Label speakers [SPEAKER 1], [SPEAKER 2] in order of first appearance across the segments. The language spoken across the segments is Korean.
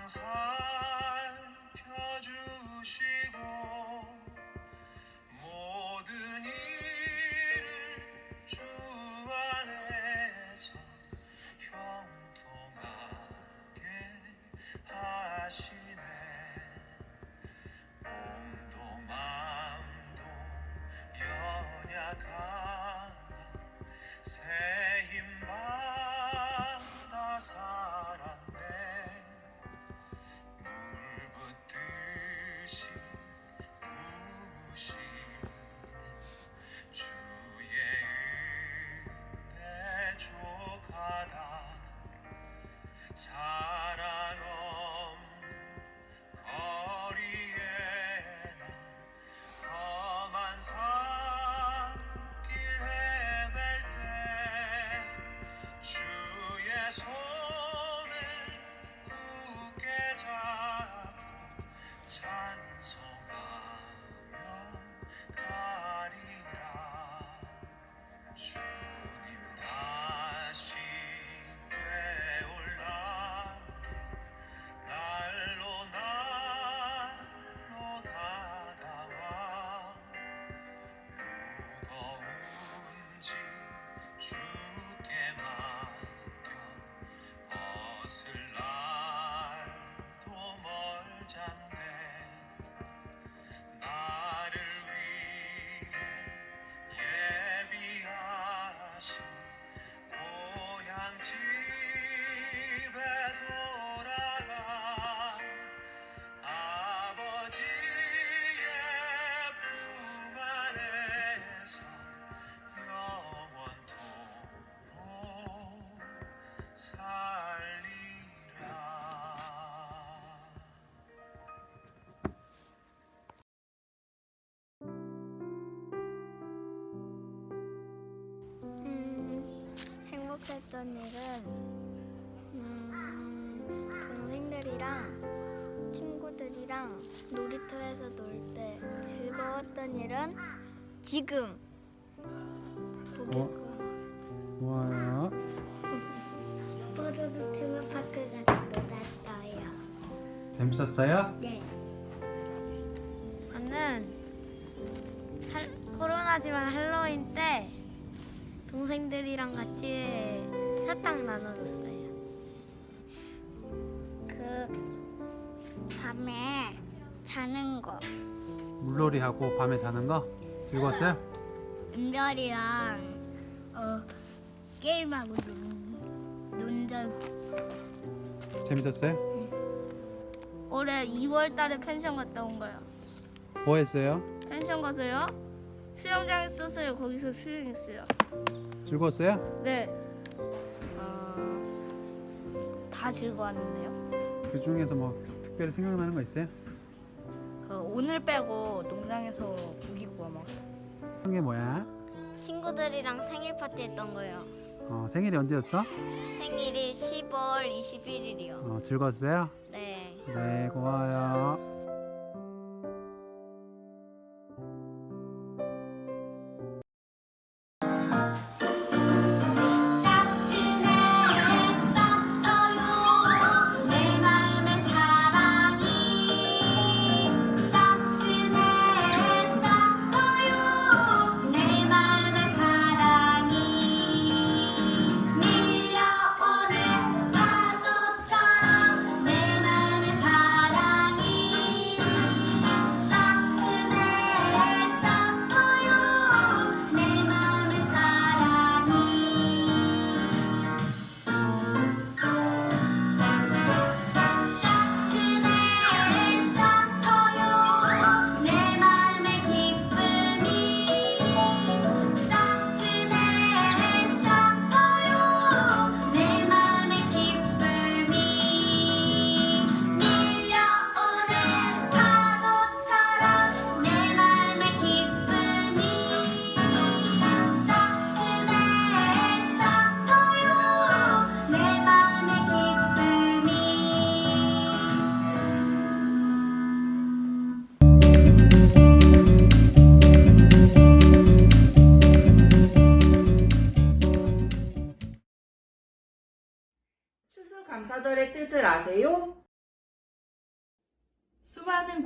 [SPEAKER 1] 항상
[SPEAKER 2] 했던 일은 음, 동생들이랑 친구들이랑 놀이터에서 놀 때 즐거웠던 일은 지금 보겠고
[SPEAKER 3] 뭐야?
[SPEAKER 2] 뽀로로 테마파크 가서 놀았어요.
[SPEAKER 3] 재밌었어요?
[SPEAKER 2] 네. 저는 할, 코로나지만 할로윈 때 동생들이랑 같이 사탕 나눠줬어요. 그 밤에 자는 거,
[SPEAKER 3] 물놀이 하고 밤에 자는 거 즐거웠어요?
[SPEAKER 2] 은별이랑 어, 게임하고 논, 논적
[SPEAKER 3] 재밌었어요?
[SPEAKER 2] 올해 2월 달에 펜션 갔다 온 거예요.
[SPEAKER 3] 뭐 했어요?
[SPEAKER 2] 펜션 가서요? 수영장 있었어요. 거기서 수영했어요.
[SPEAKER 3] 즐거웠어요?
[SPEAKER 2] 네.
[SPEAKER 4] 다 즐거웠는데요.
[SPEAKER 3] 그 중에서 뭐 특별히 생각나는 거 있어요?
[SPEAKER 4] 그 오늘 빼고 농장에서 고기 구워 먹었어요.
[SPEAKER 3] 한 게 뭐야?
[SPEAKER 2] 친구들이랑 생일 파티 했던 거예요.
[SPEAKER 3] 어, 생일이 언제였어?
[SPEAKER 2] 생일이 10월 21일이요.
[SPEAKER 3] 어, 즐거웠어요?
[SPEAKER 2] 네.
[SPEAKER 3] 네, 고마워요.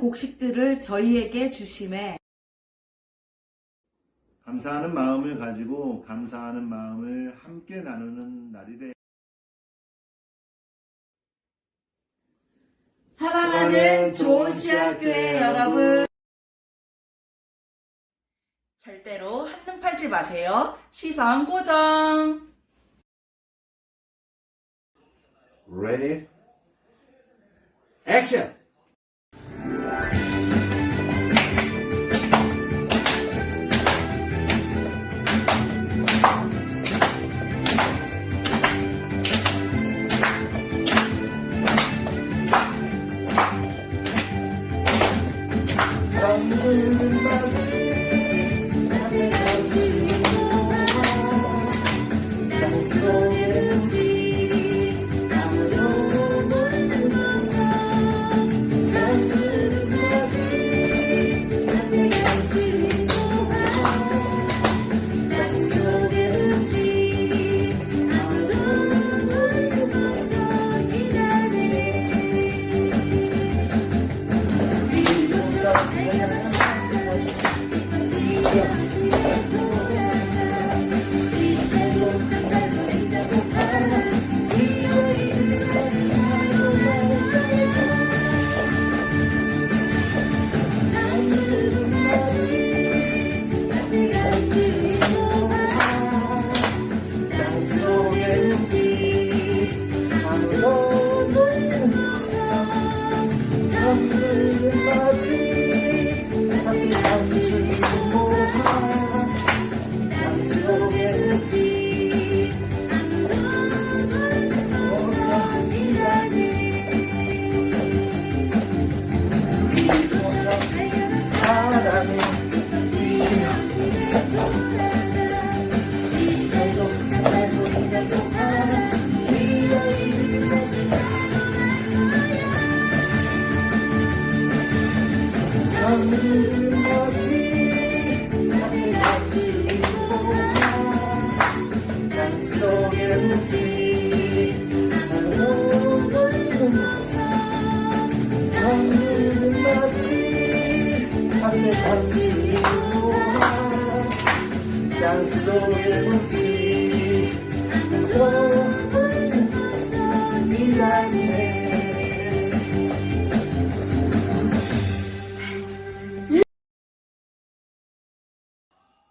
[SPEAKER 5] 곡식들을 저희에게 주심에
[SPEAKER 1] 감사하는 마음을 가지고 감사하는 마음을 함께 나누는 날이래.
[SPEAKER 5] 사랑하는 좋은 씨앗교회 여러분 절대로 한눈 팔지 마세요. 시선 고정.
[SPEAKER 1] Ready? Action! Bye.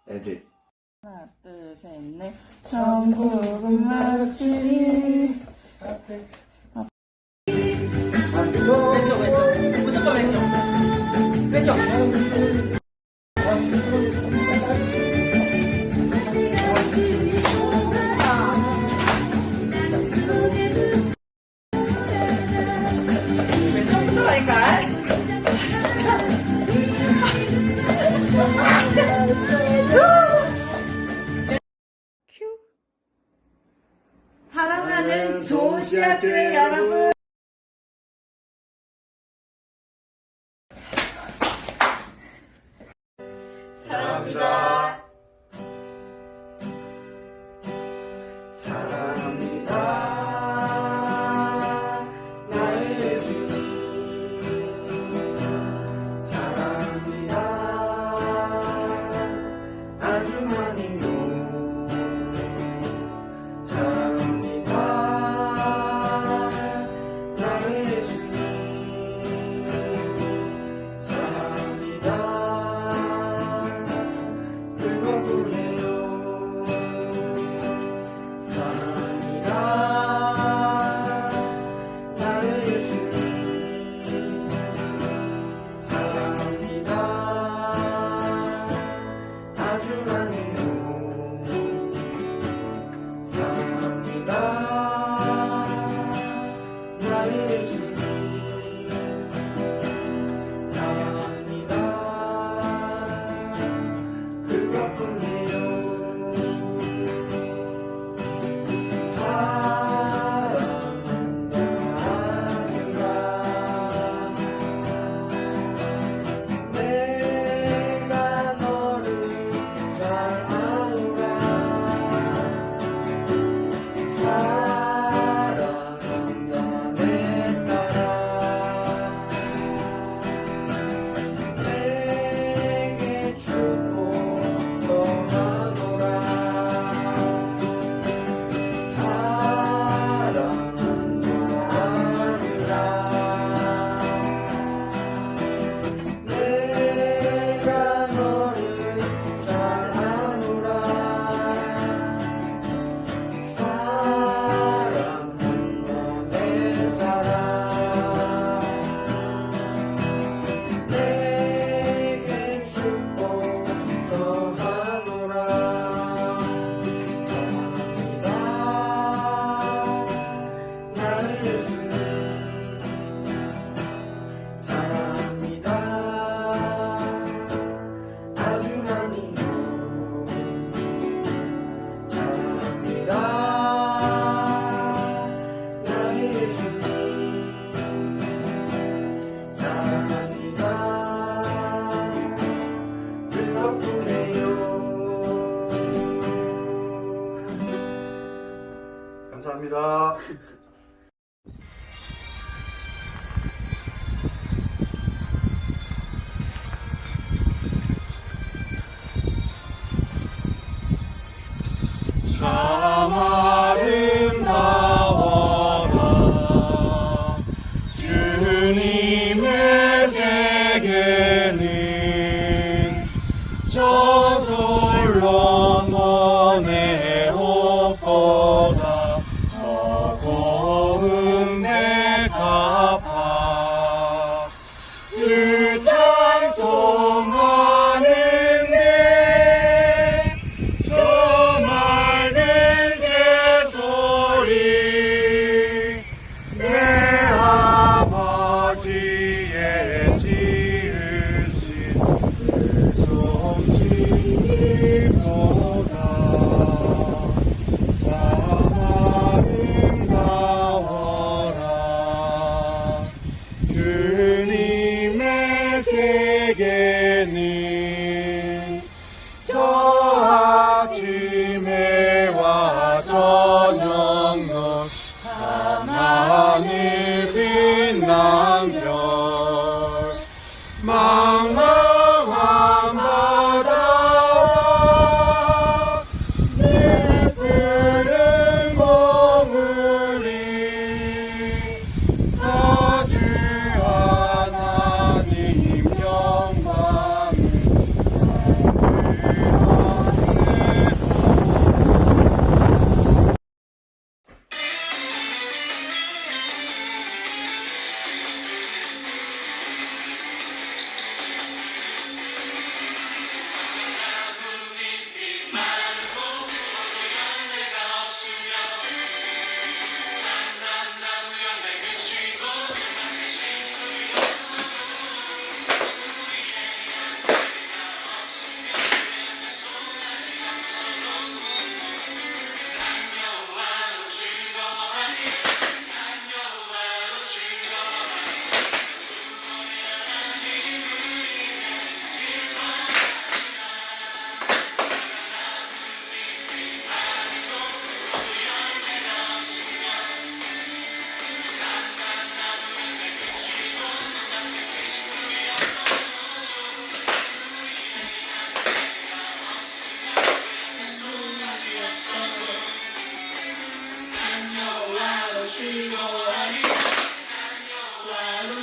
[SPEAKER 1] 에디.
[SPEAKER 5] 하나, 둘, 셋, 넷. 천국은 마치 앞에
[SPEAKER 1] 사랑합니다.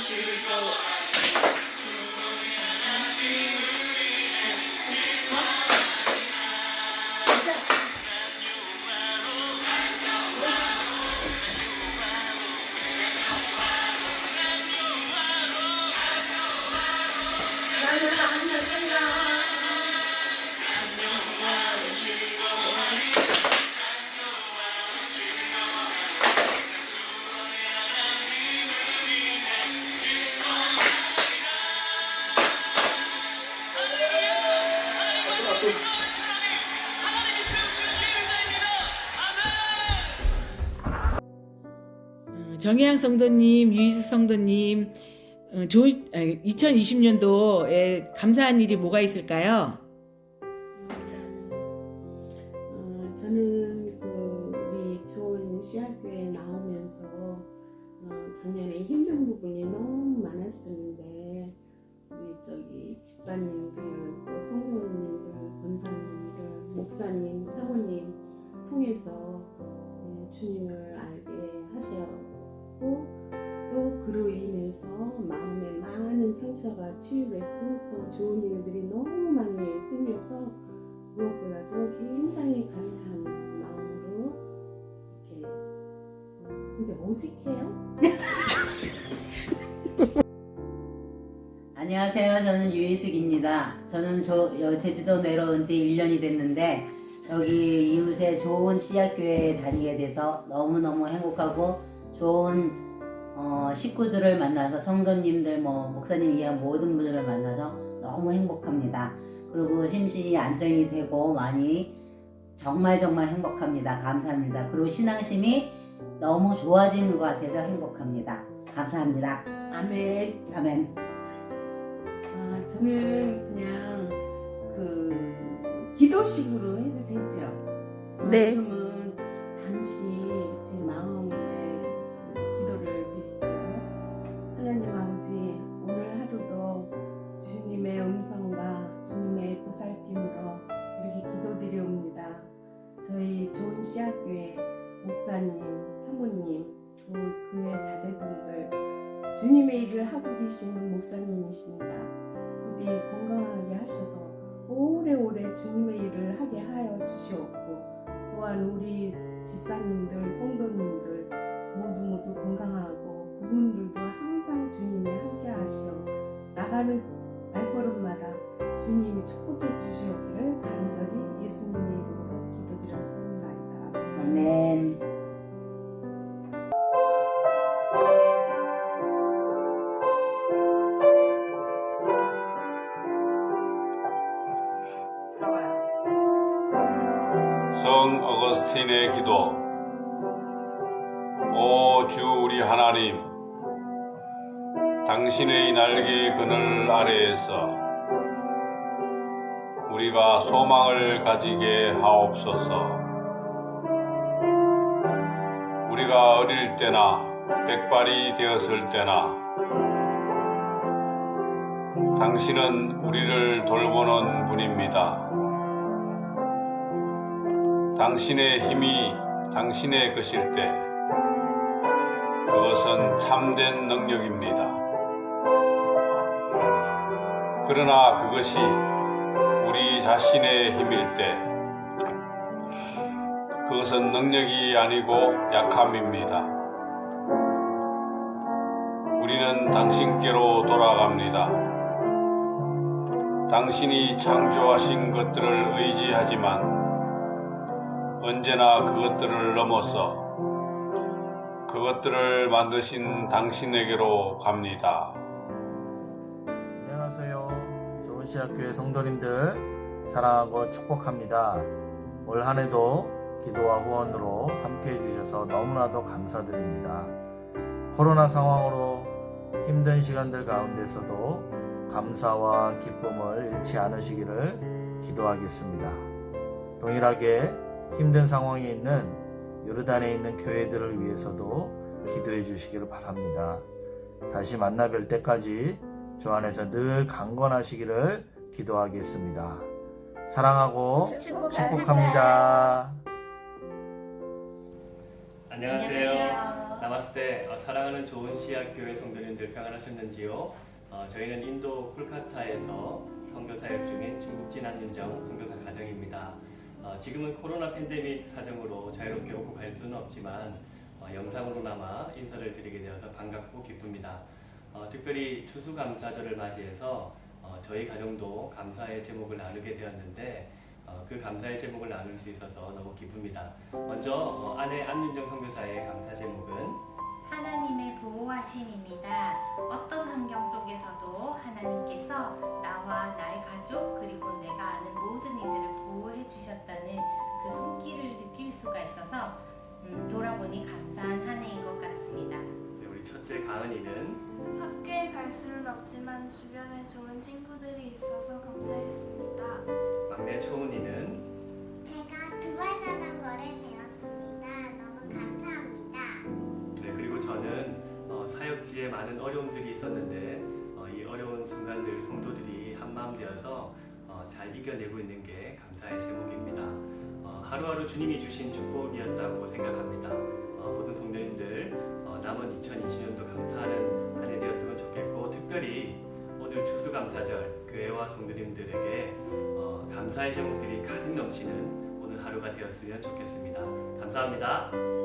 [SPEAKER 1] Chico lá.
[SPEAKER 6] 정혜양 성도님, 유희숙 성도님, 어, 좋은 2020년도에 감사한 일이 뭐가 있을까요?
[SPEAKER 7] 어, 저는 그 우리 좋은 씨앗교회 나오면서 어, 작년에 힘든 부분이 너무 많았었는데 우리 저기 집사님들 또 성도님들 권사님들 목사님 사모님 통해서 예, 주님을 알 게 하셨고 또 그로 인해서 마음에 많은 상처가 치유됐고 또 좋은 일들이 너무 많이 생겨서 무엇보다도 굉장히 감사한 마음으로 이렇게 어, 근데 어색해요?
[SPEAKER 8] 안녕하세요. 저는 유희숙입니다. 저는 저, 여- 제주도 내려온 지 1년이 됐는데 여기 이웃에 좋은 씨앗교회에 다니게 돼서 너무너무 행복하고 좋은 어, 식구들을 만나서 성도님들, 뭐 목사님 이하 모든 분들을 만나서 너무 행복합니다. 그리고 심신이 안정이 되고 많이 정말 정말 행복합니다. 감사합니다. 그리고 신앙심이 너무 좋아지는 것 같아서 행복합니다. 감사합니다.
[SPEAKER 7] 아멘.
[SPEAKER 8] 아멘.
[SPEAKER 7] 아, 저는 그냥 그 기도식으로 해도 되죠? 아,
[SPEAKER 2] 네.
[SPEAKER 7] 그 주님의 일을 하고 계신 목사님이십니다. 부디 건강하게 하셔서 오래오래 주님의 일을 하게 하여 주시옵고 또한 우리 집사님들, 성도님들 모두 모두 건강하고 그분들도 항상 주님의 함께 하시어 나가는 발걸음마다 주님이 축복해 주시옵
[SPEAKER 9] 당신의 날개 그늘 아래에서 우리가 소망을 가지게 하옵소서 우리가 어릴 때나 백발이 되었을 때나 당신은 우리를 돌보는 분입니다. 당신의 힘이 당신의 것일 때 그것은 참된 능력입니다. 그러나 그것이 우리 자신의 힘일 때 그것은 능력이 아니고 약함입니다. 우리는 당신께로 돌아갑니다. 당신이 창조하신 것들을 의지하지만 언제나 그것들을 넘어서 그것들을 만드신 당신에게로 갑니다.
[SPEAKER 10] 씨앗교회 성도님들 사랑하고 축복합니다. 올 한해도 기도와 후원으로 함께 해 주셔서 너무나도 감사드립니다. 코로나 상황으로 힘든 시간들 가운데서도 감사와 기쁨을 잃지 않으시기를 기도하겠습니다. 동일하게 힘든 상황에 있는 요르단에 있는 교회들을 위해서도 기도해 주시기를 바랍니다. 다시 만나 뵐 때까지 주 안에서 늘 강건하시기를 기도하겠습니다. 사랑하고 축복합니다.
[SPEAKER 11] 안녕하세요. 나마스테. 어, 사랑하는 좋은 씨앗 교회 성도님들 평안하셨는지요? 어, 저희는 인도 콜카타에서 선교 사역 중인 중국진 한윤정 선교사 가정입니다. 어, 지금은 코로나 팬데믹 사정으로 자유롭게 오고 갈 수는 없지만 어, 영상으로나마 인사를 드리게 되어서 반갑고 기쁩니다. 어, 특별히 추수감사절을 맞이해서 어, 저희 가정도 감사의 제목을 나누게 되었는데 어, 그 감사의 제목을 나눌 수 있어서 너무 기쁩니다. 먼저 어, 아내 안윤정 선교사의 감사 제목
[SPEAKER 12] 없지만 주변에 좋은 친구들이 있어서 감사했습니다.
[SPEAKER 11] 막내 초은이는
[SPEAKER 12] 제가 두발 자전거를 배웠습니다. 너무 감사합니다.
[SPEAKER 11] 네, 그리고 저는 어, 사역지에 많은 어려움들이 있었는데 어, 이 어려운 순간들 성도들이 한마음 되어서 어, 잘 이겨내고 있는 게 감사의 제목입니다. 어, 하루하루 주님이 주신 축복이었다고 생각합니다. 어, 모든 성도님들 어, 남은 2020년도 감사하는 한 해 되었으면 좋겠고 특별히 오늘 추수감사절 교회와 성도님들에게 어, 감사의 제목들이 가득 넘치는 오늘 하루가 되었으면 좋겠습니다. 감사합니다.